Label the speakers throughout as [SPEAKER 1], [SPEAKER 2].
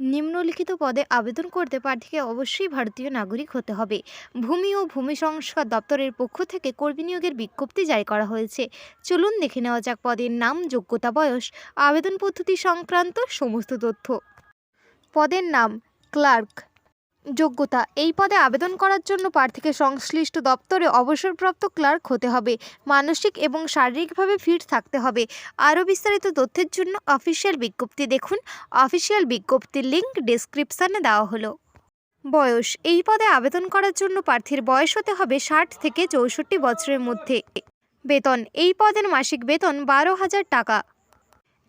[SPEAKER 1] নিম্নলিখিত পদে আবেদন করতে প্রার্থীকে অবশ্যই ভারতীয় নাগরিক হতে হবে। ভূমি ও ভূমি সংস্কার দপ্তরের পক্ষ থেকে কর্মী নিয়োগের বিজ্ঞপ্তি জারি করা হয়েছে। চলুন দেখে নেওয়া যাক পদের নাম, যোগ্যতা, বয়স, আবেদন পদ্ধতি সংক্রান্ত সমস্ত তথ্য। পদের নাম, ক্লার্ক। যোগ্যতা। এই পদে আবেদন করার জন্য প্রার্থীকে সংশ্লিষ্ট দপ্তরে অবসরপ্রাপ্ত ক্লার্ক হতে হবে। মানসিক এবং শারীরিকভাবে ফিট থাকতে হবে। আরও বিস্তারিত তথ্যের জন্য অফিসিয়াল বিজ্ঞপ্তি দেখুন। অফিসিয়াল বিজ্ঞপ্তির লিঙ্ক ডেসক্রিপশানে দেওয়া হলো। বয়স। এই পদে আবেদন করার জন্য প্রার্থীর বয়স হতে হবে ষাট থেকে চৌষট্টি বছরের মধ্যে। বেতন। এই পদের মাসিক বেতন বারো হাজার টাকা।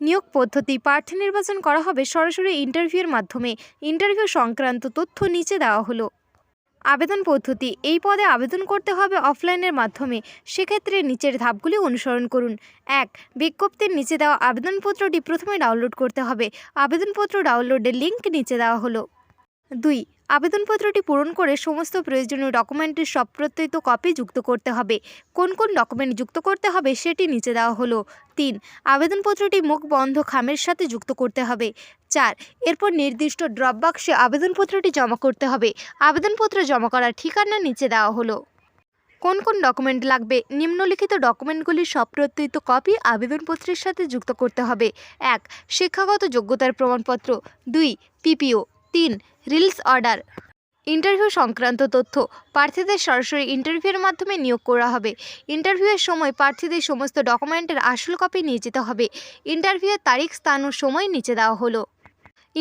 [SPEAKER 1] নিয়োগ পদ্ধতি প্রার্থী নির্বাচন করা হবে সরাসরি ইন্টারভিউয়ের মাধ্যমে। ইন্টারভিউ সংক্রান্ত তথ্য নিচে দেওয়া হলো। আবেদন পদ্ধতি, এই পদে আবেদন করতে হবে অফলাইনের মাধ্যমে। সেক্ষেত্রে নিচের ধাপগুলি অনুসরণ করুন। এক, বিজ্ঞপ্তির নিচে দেওয়া আবেদনপত্রটি প্রথমে ডাউনলোড করতে হবে। আবেদনপত্র ডাউনলোডের লিঙ্ক নিচে দেওয়া হলো। দুই, আবেদনপত্রটি পূরণ করে সমস্ত প্রয়োজনীয় ডকুমেন্টের সব প্রত্যয়িত কপি যুক্ত করতে হবে। কোন কোন ডকুমেন্ট যুক্ত করতে হবে সেটি নিচে দেওয়া হলো। তিন, আবেদনপত্রটি মুখ বন্ধ খামের সাথে যুক্ত করতে হবে। চার, এরপর নির্দিষ্ট ড্রপ বাক্সে আবেদনপত্রটি জমা করতে হবে। আবেদনপত্র জমা করার ঠিকানা নিচে দেওয়া হলো। কোন কোন ডকুমেন্ট লাগবে? নিম্নলিখিত ডকুমেন্টগুলির প্রত্যয়িত কপি আবেদনপত্রের সাথে যুক্ত করতে হবে। এক, শিক্ষাগত যোগ্যতার প্রমাণপত্র। দুই, পিপিও। তিন, রিলস অর্ডার। ইন্টারভিউ সংক্রান্ত তথ্য, প্রার্থীদের সরাসরি ইন্টারভিউয়ের মাধ্যমে নিয়োগ করা হবে। ইন্টারভিউয়ের সময় প্রার্থীদের সমস্ত ডকুমেন্টের আসল কপি নিয়ে যেতে হবে। ইন্টারভিউয়ের তারিখ, স্থান ও সময় নিচে দেওয়া হলো।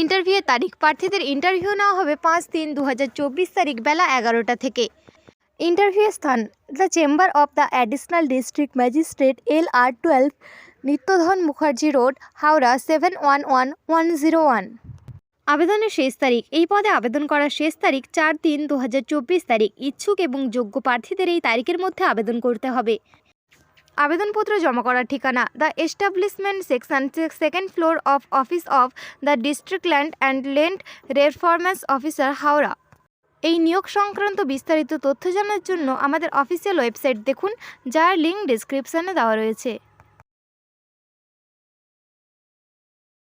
[SPEAKER 1] ইন্টারভিউয়ের তারিখ, প্রার্থীদের ইন্টারভিউ নেওয়া হবে পাঁচ তিন দু তারিখ বেলা এগারোটা থেকে। ইন্টারভিউ স্থান, the chamber of the additional district magistrate, L R twelve, Nityadhan Mukherjee road, Howrah, seven one one one zero one. আবেদনের শেষ তারিখ। এই পদে আবেদন করার শেষ তারিখ চার তিন দু তারিখ। ইচ্ছুক এবং যোগ্য প্রার্থীদের এই তারিখের মধ্যে আবেদন করতে হবে। আবেদনপত্র জমা করার ঠিকানা, the establishment section second floor of office of the district land and land reforms officer Howrah. এই নিয়োগ সংক্রান্ত বিস্তারিত তথ্য জানার জন্য আমাদের অফিসিয়াল ওয়েবসাইট দেখুন, যার লিঙ্ক ডিসক্রিপশানে দেওয়া রয়েছে।